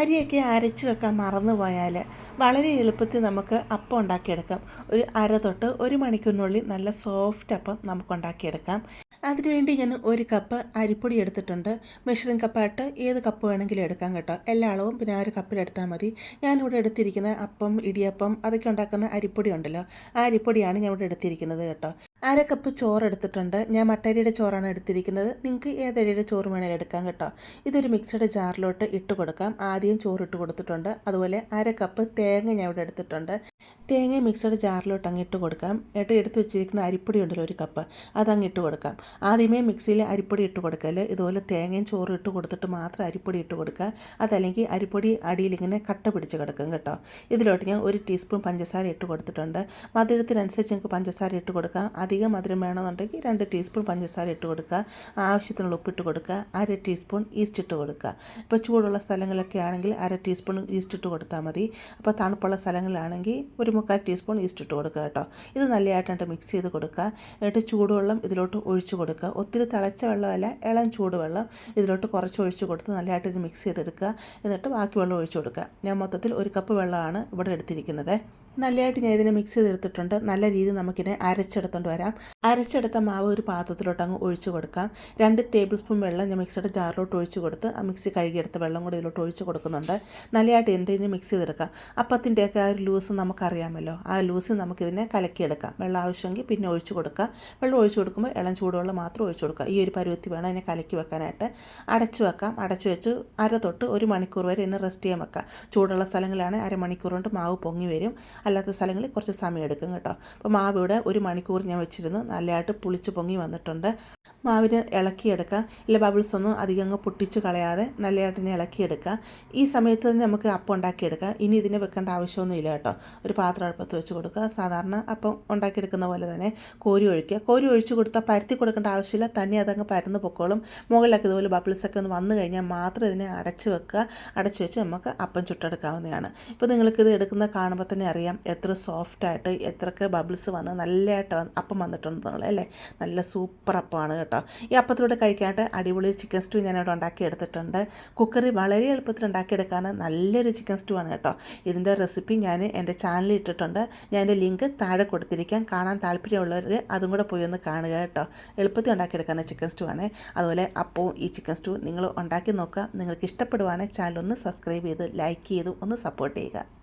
അരിയൊക്കെ അരച്ച് വെക്കാൻ മറന്നു പോയാൽ വളരെ എളുപ്പത്തിൽ നമുക്ക് അപ്പം ഉണ്ടാക്കിയെടുക്കാം. ഒരു അര തൊട്ട് ഒരു മണിക്കൂറിനുള്ളിൽ നല്ല സോഫ്റ്റ് അപ്പം നമുക്ക് ഉണ്ടാക്കിയെടുക്കാം. അതിനുവേണ്ടി ഞാൻ ഒരു കപ്പ് അരിപ്പൊടി എടുത്തിട്ടുണ്ട്. മെഷറിംഗ് കപ്പായിട്ട് ഏത് കപ്പ് വേണമെങ്കിലും എടുക്കാം കേട്ടോ. എല്ലാ അളവും പിന്നെ ആ ഒരു കപ്പിലെടുത്താൽ മതി. ഞാനിവിടെ എടുത്തിരിക്കുന്ന അപ്പം ഇടിയപ്പം അതൊക്കെ ഉണ്ടാക്കുന്ന അരിപ്പൊടി ഉണ്ടല്ലോ. ആ അരിപ്പൊടിയാണ് ഞാൻ ഇവിടെ എടുത്തിരിക്കുന്നത് കേട്ടോ. അര കപ്പ് ചോറ് എടുത്തിട്ടുണ്ട്. ഞാൻ മട്ടരിയുടെ ചോറാണ് എടുത്തിരിക്കുന്നത്. നിങ്ങൾക്ക് ഏതരിയുടെ ചോറ് വേണേലും എടുക്കാം കേട്ടോ. ഇതൊരു മിക്സഡ് ജാറിലോട്ട് ഇട്ട് കൊടുക്കാം. ആദ്യം ചോറ് ഇട്ട് കൊടുത്തിട്ടുണ്ട്. അതുപോലെ അര കപ്പ് തേങ്ങ ഞാൻ ഇവിടെ എടുത്തിട്ടുണ്ട്. തേങ്ങ മിക്സഡ് ജാറിലോട്ട് അങ്ങ് ഇട്ട് കൊടുക്കാം. എന്നിട്ട് എടുത്ത് വെച്ചിരിക്കുന്ന അരിപ്പൊടി ഉണ്ടല്ലോ ഒരു കപ്പ് അതങ്ങ് ഇട്ട് കൊടുക്കാം. ആദ്യമേ മിക്സിയിൽ അരിപ്പൊടി ഇട്ട് കൊടുക്കൽ. ഇതുപോലെ തേങ്ങയും ചോറും ഇട്ട് കൊടുത്തിട്ട് മാത്രം അരിപ്പൊടി ഇട്ട് കൊടുക്കുക. അതല്ലെങ്കിൽ അരിപ്പൊടി അടിയിൽ ഇങ്ങനെ കട്ട പിടിച്ച് കിടക്കും കേട്ടോ. ഇതിലോട്ട് ഞാൻ ഒരു ടീസ്പൂൺ പഞ്ചസാര ഇട്ട് കൊടുത്തിട്ടുണ്ട്. മധുരത്തിനനുസരിച്ച് നിങ്ങൾക്ക് പഞ്ചസാര ഇട്ട് കൊടുക്കാം. അധികം മധുരം വേണമെന്നുണ്ടെങ്കിൽ രണ്ട് ടീസ്പൂൺ പഞ്ചസാര ഇട്ട് കൊടുക്കുക. ആവശ്യത്തിനുള്ള ഉപ്പിട്ട് കൊടുക്കുക. അര ടീസ്പൂൺ ഈസ്റ്റ് ഇട്ട് കൊടുക്കുക. ഇപ്പോൾ ചൂടുള്ള സ്ഥലങ്ങളൊക്കെ ആണെങ്കിൽ അര ടീസ്പൂൺ ഈസ്റ്റ് ഇട്ട് കൊടുത്താൽ മതി. അപ്പോൾ തണുപ്പുള്ള സ്ഥലങ്ങളിലാണെങ്കിൽ ഒരു മുക്കാൽ ടീസ്പൂൺ ഈസ്റ്റ് ഇട്ട് കൊടുക്കുക കേട്ടോ. ഇത് നല്ലതായിട്ടുണ്ട് മിക്സ് ചെയ്ത് കൊടുക്കുക. എന്നിട്ട് ചൂടുവെള്ളം ഇതിലോട്ട് ഒഴിച്ച് കൊടുക്കുക. ഒത്തിരി തിളച്ച വെള്ളമല്ല ഇളം ചൂടുവെള്ളം ഇതിലോട്ട് കുറച്ച് ഒഴിച്ച് കൊടുത്ത് നല്ലതായിട്ട് ഇത് മിക്സ് ചെയ്തെടുക്കുക. എന്നിട്ട് ബാക്കി വെള്ളം ഒഴിച്ച് കൊടുക്കുക. ഞാൻ മൊത്തത്തിൽ ഒരു കപ്പ് വെള്ളമാണ് ഇവിടെ എടുത്തിരിക്കുന്നത്. നല്ലതായിട്ട് ഞാൻ ഇതിനെ മിക്സ് ചെയ്തെടുത്തിട്ടുണ്ട്. നല്ല രീതിയിൽ നമുക്കിതിനെ അരച്ചെടുത്തുകൊണ്ട് വരാം. അരച്ചെടുത്ത മാവ് ഒരു പാത്രത്തിലോട്ട് അങ്ങ് ഒഴിച്ച് കൊടുക്കാം. രണ്ട് ടേബിൾ സ്പൂൺ വെള്ളം ഞാൻ മിക്സിയുടെ ജാറിലോട്ട് ഒഴിച്ച് കൊടുത്ത് ആ മിക്സി കഴുകിയെടുത്ത വെള്ളം കൂടി ഇതിലോട്ട് ഒഴിച്ച് കൊടുക്കുന്നുണ്ട്. നല്ലതായിട്ട് എന്തെങ്കിലും മിക്സ് ചെയ്തെടുക്കാം? അപ്പത്തിന്റെയൊക്കെ ആ ഒരു ലൂസ് നമുക്കറിയാമല്ലോ. ആ ലൂസ് നമുക്കിതിനെ കലക്കിയെടുക്കാം. വെള്ളം ആവശ്യമെങ്കിൽ പിന്നെ ഒഴിച്ചു കൊടുക്കാം. വെള്ളം ഒഴിച്ചു കൊടുക്കുമ്പോൾ ഇളം ചൂടുവെള്ളം മാത്രം ഒഴിച്ചു കൊടുക്കുക. ഈ ഒരു പരുവത്തി വേണം അതിനെ കലക്കി വെക്കാനായിട്ട്. അടച്ചു വെക്കാം. അടച്ചു വെച്ച് അര തൊട്ട് ഒരു മണിക്കൂർ വരെ എന്നെ റെസ്റ്റ് ചെയ്യാൻ വെക്കാം. ചൂടുള്ള സ്ഥലങ്ങളിലാണ് അരമണിക്കൂർ കൊണ്ട് മാവ് പൊങ്ങി വരും. അല്ലാത്ത സ്ഥലങ്ങളിൽ കുറച്ച് സമയം എടുക്കും കേട്ടോ. അപ്പോൾ മാവ് ഇവിടെ ഒരു മണിക്കൂർ ഞാൻ വെച്ചിരുന്നു. നല്ലതായിട്ട് പുളിച്ച് പൊങ്ങി വന്നിട്ടുണ്ട്. മാവിന് ഇളക്കിയെടുക്കുക. ഇല്ല ബബിൾസ് ഒന്നും അധികം അങ്ങ് പൊട്ടിച്ച് കളയാതെ നല്ലതായിട്ട് തന്നെ ഇളക്കിയെടുക്കുക. ഈ സമയത്ത് തന്നെ നമുക്ക് അപ്പം ഉണ്ടാക്കിയെടുക്കാം. ഇനി ഇതിനെ വെക്കേണ്ട ആവശ്യമൊന്നുമില്ല കേട്ടോ. ഒരു പാത്രം അടുപ്പത്ത് വെച്ച് കൊടുക്കുക. സാധാരണ അപ്പം ഉണ്ടാക്കിയെടുക്കുന്ന പോലെ തന്നെ കോരി ഒഴിക്കുക. കോരി ഒഴിച്ച് കൊടുത്താൽ പരത്തി കൊടുക്കേണ്ട ആവശ്യമില്ല. തന്നെ അതങ്ങ് പരന്ന് പൊക്കോളും. മുകളിലൊക്കെ ഇതുപോലെ ബബിൾസൊക്കെ ഒന്ന് വന്നു കഴിഞ്ഞാൽ മാത്രം ഇതിനെ അടച്ച് വെക്കുക. അടച്ച് വെച്ച് നമുക്ക് അപ്പം ചുട്ടെടുക്കാവുന്നതാണ്. ഇപ്പോൾ നിങ്ങൾക്കിത് എടുക്കുന്ന കാണുമ്പോൾ തന്നെ അറിയാം എത്ര സോഫ്റ്റായിട്ട് എത്രയൊക്കെ ബബിൾസ് വന്ന് നല്ലതായിട്ട് അപ്പം വന്നിട്ടുണ്ട് നിങ്ങൾ അല്ലേ? നല്ല സൂപ്പർ അപ്പമാണ് കേട്ടോ. ഈ അപ്പത്തിലൂടെ കഴിക്കാനായിട്ട് അടിപൊളി ചിക്കൻ സ്റ്റൂ ഞാനിവിടെ ഉണ്ടാക്കി എടുത്തിട്ടുണ്ട്. കുക്കറി വളരെ എളുപ്പത്തിൽ ഉണ്ടാക്കിയെടുക്കാൻ നല്ലൊരു ചിക്കൻ സ്റ്റൂ ആണ് കേട്ടോ. ഇതിന്റെ റെസിപ്പി ഞാൻ എന്റെ ചാനലിൽ ഇട്ടിട്ടുണ്ട്. ഞാൻ എന്റെ ലിങ്ക് താഴെ കൊടുത്തിരിക്കാം. കാണാൻ താല്പര്യമുള്ളവർ അതും കൂടെ പോയി ഒന്ന് കാണുക കേട്ടോ. എളുപ്പത്തിൽ ഉണ്ടാക്കിയെടുക്കുന്ന ചിക്കൻ സ്റ്റൂ ആണ്. അതുപോലെ അപ്പവും ഈ ചിക്കൻ സ്റ്റൂ നിങ്ങൾ ഉണ്ടാക്കി നോക്കുക. നിങ്ങൾക്ക് ഇഷ്ടപ്പെടുവാണെങ്കിൽ ചാനൽ ഒന്ന് സബ്സ്ക്രൈബ് ചെയ്ത് ലൈക്ക് ചെയ്ത് ഒന്ന് സപ്പോർട്ട് ചെയ്യുക.